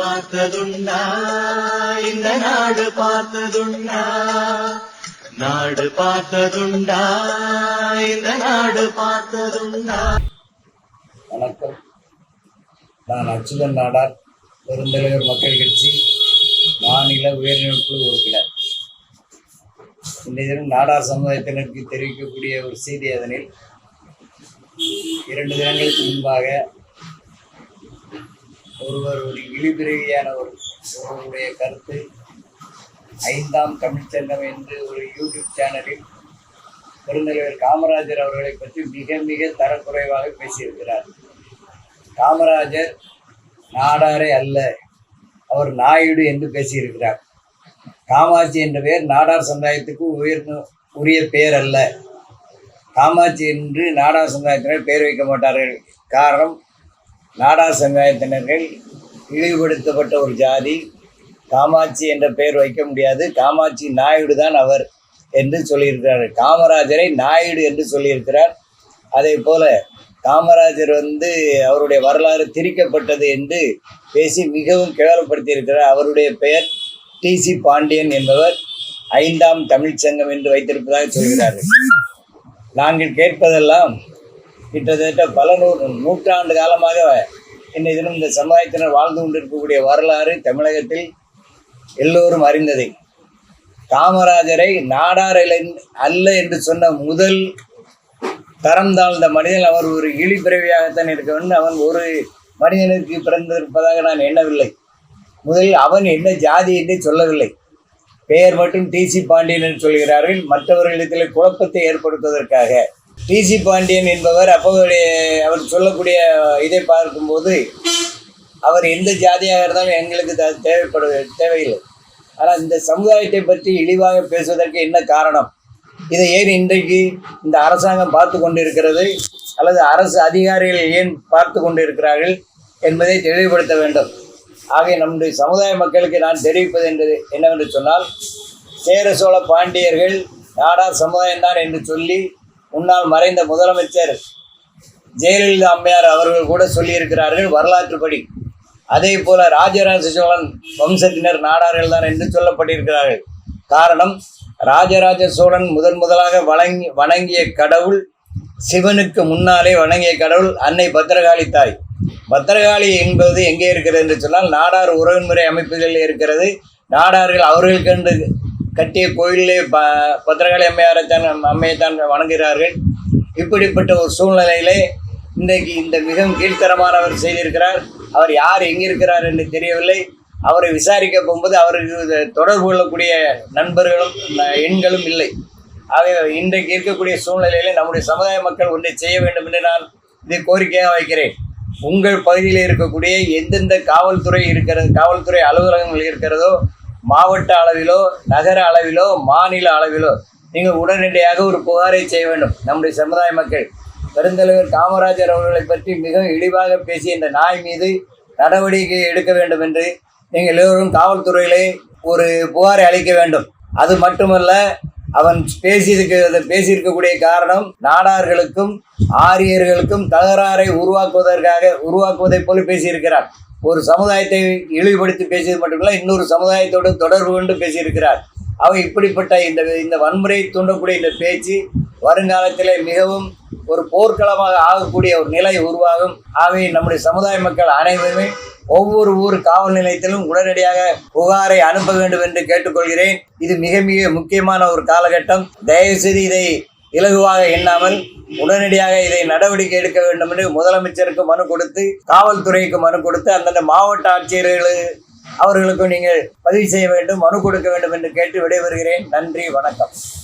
பார்த்ததுண்டா. இந்த நாடு பார்த்ததுண்டா. நாடு பார்த்ததுண்டா. இந்த நாடு பார்த்ததுண்டா. வணக்கம். நான் அச்சுதன் நாடார் பெருந்தலைவர் மக்கள் கட்சி மாநில உயர்நிலைக்குழு உறுப்பினர். இன்றைய தினம் நாடார் சமுதாயத்தினருக்கு தெரிவிக்கக்கூடிய ஒரு செய்தி அதனில் இரண்டு தினங்களுக்கு முன்பாக ஒருவர் ஒரு இழிபிறவியான ஒரு ஒருவருடைய கருத்து. ஐந்தாம் தமிழ்ச்சங்கம் என்று ஒரு யூடியூப் சேனலில் பெருந்தலைவர் காமராஜர் அவர்களை பற்றி மிக மிக தரக்குறைவாக பேசியிருக்கிறார். காமராஜர் நாடாரே அல்ல அவர் நாயுடு என்று பேசியிருக்கிறார். காமாட்சி என்ற பெயர் நாடார் சமுதாயத்துக்கு உயர்ந்த உரிய பெயர் அல்ல. காமாட்சி என்று நாடார் சமுதாயத்தினர் பெயர் வைக்க மாட்டார்கள். காரணம் நாடா சமுதாயத்தினர்கள் இழிவுபடுத்தப்பட்ட ஒரு ஜாதி. காமாட்சி என்ற பெயர் வைக்க முடியாது. காமாட்சி நாயுடு தான் அவர் என்று சொல்லியிருக்கிறார். காமராஜரை நாயுடு என்று சொல்லியிருக்கிறார். அதே போல காமராஜர் வந்து அவருடைய வரலாறு திரிக்கப்பட்டது என்று பேசி மிகவும் கேவலப்படுத்தியிருக்கிறார். அவருடைய பெயர் டிசி பாண்டியன் என்பவர் ஐந்தாம் தமிழ்ச்சங்கம் என்று வைத்திருப்பதாக சொல்கிறார்கள். நாங்கள் கேட்பதெல்லாம் கிட்டத்தட்ட பல நூறு நூற்றாண்டு காலமாக இன்னை தினம் இந்த சமுதாயத்தினர் வாழ்ந்து கொண்டிருக்கக்கூடிய வரலாறு தமிழகத்தில் எல்லோரும் அறிந்ததை. காமராஜரை நாடார் அல்ல என்று சொன்ன முதல் தரம் தாழ்ந்த மனிதன் அவர் ஒரு இழிப்பிறவியாகத்தான் இருக்க வேண்டும். அவன் ஒரு மனிதனுக்கு பிறந்திருப்பதாக நான் எண்ணவில்லை. முதலில் அவன் என்ன ஜாதி என்று சொல்லவில்லை. பெயர் மட்டும் டிசி பாண்டியன் என்று சொல்கிறார்கள். மற்றவர்களிடத்தில் குழப்பத்தை ஏற்படுத்துவதற்காக. டிசி பாண்டியன் என்பவர் அப்போதைய அவர் சொல்லக்கூடிய இதை பார்க்கும்போது அவர் எந்த ஜாதியாக இருந்தாலும் எங்களுக்கு த தேவைப்பட தேவையில்லை. ஆனால் இந்த சமுதாயத்தை பற்றி இழிவாக பேசுவதற்கு என்ன காரணம்? இதை ஏன் இன்றைக்கு இந்த அரசாங்கம் பார்த்து கொண்டிருக்கிறது? அல்லது அரசு அதிகாரிகள் ஏன் பார்த்து கொண்டிருக்கிறார்கள் என்பதை தெளிவுபடுத்த வேண்டும். ஆகிய நம்முடைய சமுதாய மக்களுக்கு நான் தெரிவிப்பது என்பது என்னவென்று சொன்னால் சேர சோழ பாண்டியர்கள் நாடார் சமுதாயம்தான் என்று சொல்லி முன்னால் மறைந்த முதலமைச்சர் ஜெயலலிதா அம்மையார் அவர்கள் கூட சொல்லியிருக்கிறார்கள் வரலாற்றுப்படி. அதே போல ராஜராஜ சோழன் வம்சத்தினர் நாடார்கள் தான் என்று சொல்லப்பட்டிருக்கிறார்கள். காரணம் ராஜராஜ சோழன் முதன் முதலாக வழங்கி வணங்கிய கடவுள் சிவனுக்கு முன்னாலே வணங்கிய கடவுள் அன்னை பத்திரகாளி தாய். பத்திரகாளி என்பது எங்கே இருக்கிறது என்று சொன்னால் நாடார் உறவுமுறை அமைப்புகளில் இருக்கிறது. நாடார்கள் அவர்களுக்கென்று கட்டிய கோயிலே ப பத்திரகாளி அம்மையாரை தான் அம்மையை தான் வணங்குகிறார்கள். இப்படிப்பட்ட ஒரு சூழ்நிலையிலே இன்றைக்கு இந்த மிகவும் கீழ்த்தரமானவர் செய்திருக்கிறார். அவர் யார் எங்கே இருக்கிறார் என்று தெரியவில்லை. அவரை விசாரிக்க போகும்போது அவருக்கு தொடர்பு கொள்ளக்கூடிய நண்பர்களும் எண்களும் இல்லை. ஆகவே இன்றைக்கு இருக்கக்கூடிய சூழ்நிலையிலே நம்முடைய சமுதாய மக்கள் ஒன்றை செய்ய வேண்டும் என்று நான் இதை கோரிக்கையாக வைக்கிறேன். உங்கள் பகுதியில் இருக்கக்கூடிய எந்தெந்த காவல்துறை இருக்கிறது காவல்துறை அலுவலகங்கள் இருக்கிறதோ மாவட்ட அளவிலோ நகர அளவிலோ மாநில அளவிலோ நீங்கள் உடனடியாக ஒரு புகாரை செய்ய வேண்டும். நம்முடைய சமுதாய மக்கள். பெருந்தலைவர் காமராஜர் அவர்களை பற்றி மிகவும் இழிவாக பேசிய இந்த நாய் மீது நடவடிக்கை எடுக்க வேண்டும் என்று நீங்கள் எல்லோரும் காவல்துறையிலே ஒரு புகாரை அளிக்க வேண்டும். அது மட்டுமல்ல அவன் பேசியிருக்க பேசியிருக்கக்கூடிய காரணம் நாடார்களுக்கும் ஆரியர்களுக்கும் தகராறை உருவாக்குவதற்காக உருவாக்குவதைப் போல பேசியிருக்கிறான். ஒரு சமுதாயத்தை இழிவுபடுத்தி பேசியது மட்டுமில்லை இன்னொரு சமுதாயத்தோடு தொடர்பு கொண்டு பேசியிருக்கிறார். அவர் இப்படிப்பட்ட இந்த இந்த வன்முறை தூண்டக்கூடிய இந்த பேச்சு வருங்காலத்திலே மிகவும் ஒரு போர்க்களமாக ஆகக்கூடிய ஒரு நிலை உருவாகும். ஆகவே நம்முடைய சமுதாய மக்கள் அனைவருமே ஒவ்வொரு ஊர் காவல் நிலையத்திலும் உடனடியாக புகாரை அனுப்ப வேண்டும் என்று கேட்டுக்கொள்கிறேன். இது மிக மிக முக்கியமான ஒரு காலகட்டம். தயவுசெய்து இதை இலகுவாக எண்ணாமல் உடனடியாக இதை நடவடிக்கை எடுக்க வேண்டும் என்று முதலமைச்சருக்கு மனு கொடுத்து காவல்துறைக்கு மனு கொடுத்து அந்தந்த மாவட்ட ஆட்சியர்கள் அவர்களுக்கும் நீங்கள் பதிவு செய்ய வேண்டும் மனு கொடுக்க வேண்டும் என்று கேட்டு விடைபெறுகிறேன். நன்றி வணக்கம்.